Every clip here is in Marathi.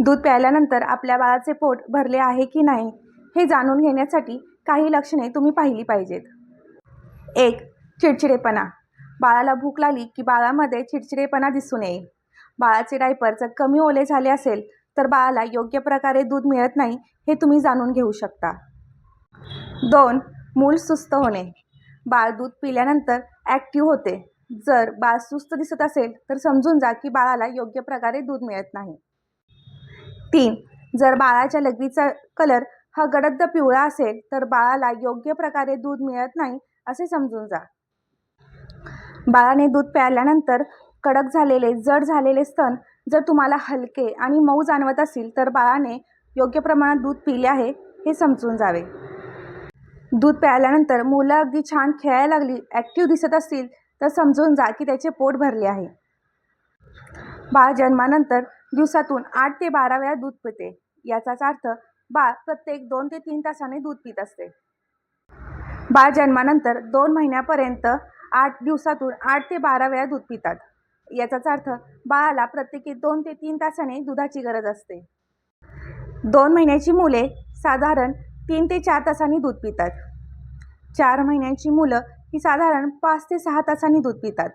दूध प्यायल्यानंतर आपल्या बाळाचे पोट भरले आहे की नाही हे जाणून घेण्यासाठी काही लक्षणे तुम्ही पाहिली पाहिजेत. एक चिडचिडेपणा. बाळाला भूक लागली की बाळामध्ये चिडचिडेपणा दिसून येईल. बाळाचे डायपर जर कमी ओले झाले असेल तर बाळाला योग्य प्रकारे दूध मिळत नाही हे तुम्ही जाणून घेऊ शकता. दोन मूल सुस्त होणे. बाळ दूध पिल्यानंतर ॲक्टिव्ह होते. जर बाळ सुस्त दिसत असेल तर समजून जा की बाळाला योग्य प्रकारे दूध मिळत नाही. तीन. जर बाळाच्या लघवीचा कलर हा गडद पिवळा असेल तर बाळाला योग्य प्रकारे दूध मिळत नाही असे समजून जा. बाळाने दूध प्यायल्यानंतर कडक झालेले जड झालेले स्तन जर तुम्हाला हलके आणि मऊ जाणवत असतील तर बाळाने योग्य प्रमाणात दूध पिले आहे हे समजून जावे. दूध प्यायल्यानंतर मुलं अगदी छान खेळायला लागली ॲक्टिव्ह दिसत असतील तर समजून जा की त्याचे पोट भरले आहे. बाळ जन्मानंतर दिवसातून आठ ते बारा वेळा दूध पिते. याचाच अर्थ बाळ प्रत्येक दोन ते तीन तासाने दूध पित असते. बाळ जन्मानंतर दोन महिन्यापर्यंत आठ दिवसातून आठ ते बारा वेळा दूध पितात. याचाच अर्थ बाळाला प्रत्येकी दोन ते तीन तासाने दुधाची गरज असते. दोन महिन्याची मुले साधारण तीन ते चार तासांनी दूध पितात. चार महिन्यांची मुलं ही साधारण पाच ते सहा तासांनी दूध पितात.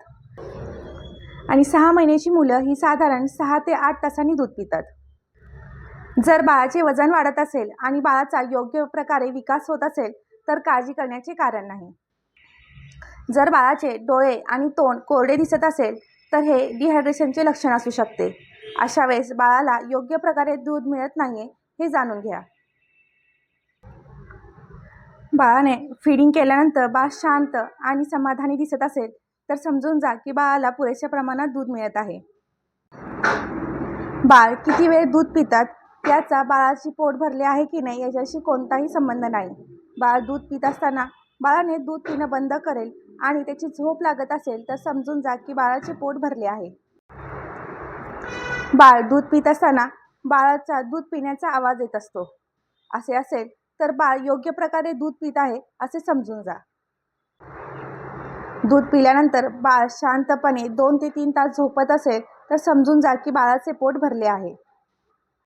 आणि सहा महिन्याची मुलं ही साधारण सहा ते आठ तासांनी दूध पितात. जर बाळाचे वजन वाढत असेल आणि बाळाचा योग्य प्रकारे विकास होत असेल तर काळजी करण्याचे कारण नाही. जर बाळाचे डोळे आणि तोंड कोरडे दिसत असेल तर हे डिहायड्रेशनचे लक्षण असू शकते. अशा वेळेस बाळाला योग्य प्रकारे दूध मिळत नाही हे जाणून घ्या. बाळाने फिडिंग केल्यानंतर बाळ शांत आणि समाधानी दिसत असेल तर समजून जा की बाळाला पुरेशा प्रमाणात दूध मिळत आहे. बाळ किती वेळ दूध पितात याचा बाळाची पोट भरले आहे की नाही याच्याशी कोणताही संबंध नाही. बाळ दूध पित असताना बाळाने दूध पिणं बंद करेल आणि त्याची झोप लागत असेल तर समजून जा की बाळाचे पोट भरले आहे. बाळ दूध पित असताना बाळाचा दूध पिण्याचा आवाज येत असतो. असे असेल तर बाळ योग्य प्रकारे दूध पित आहे असे समजून जा. दूध पिल्यानंतर बाळ शांतपणे दोन ते तीन तास झोपत असेल तर समजून जा की बाळाचे पोट भरले आहे.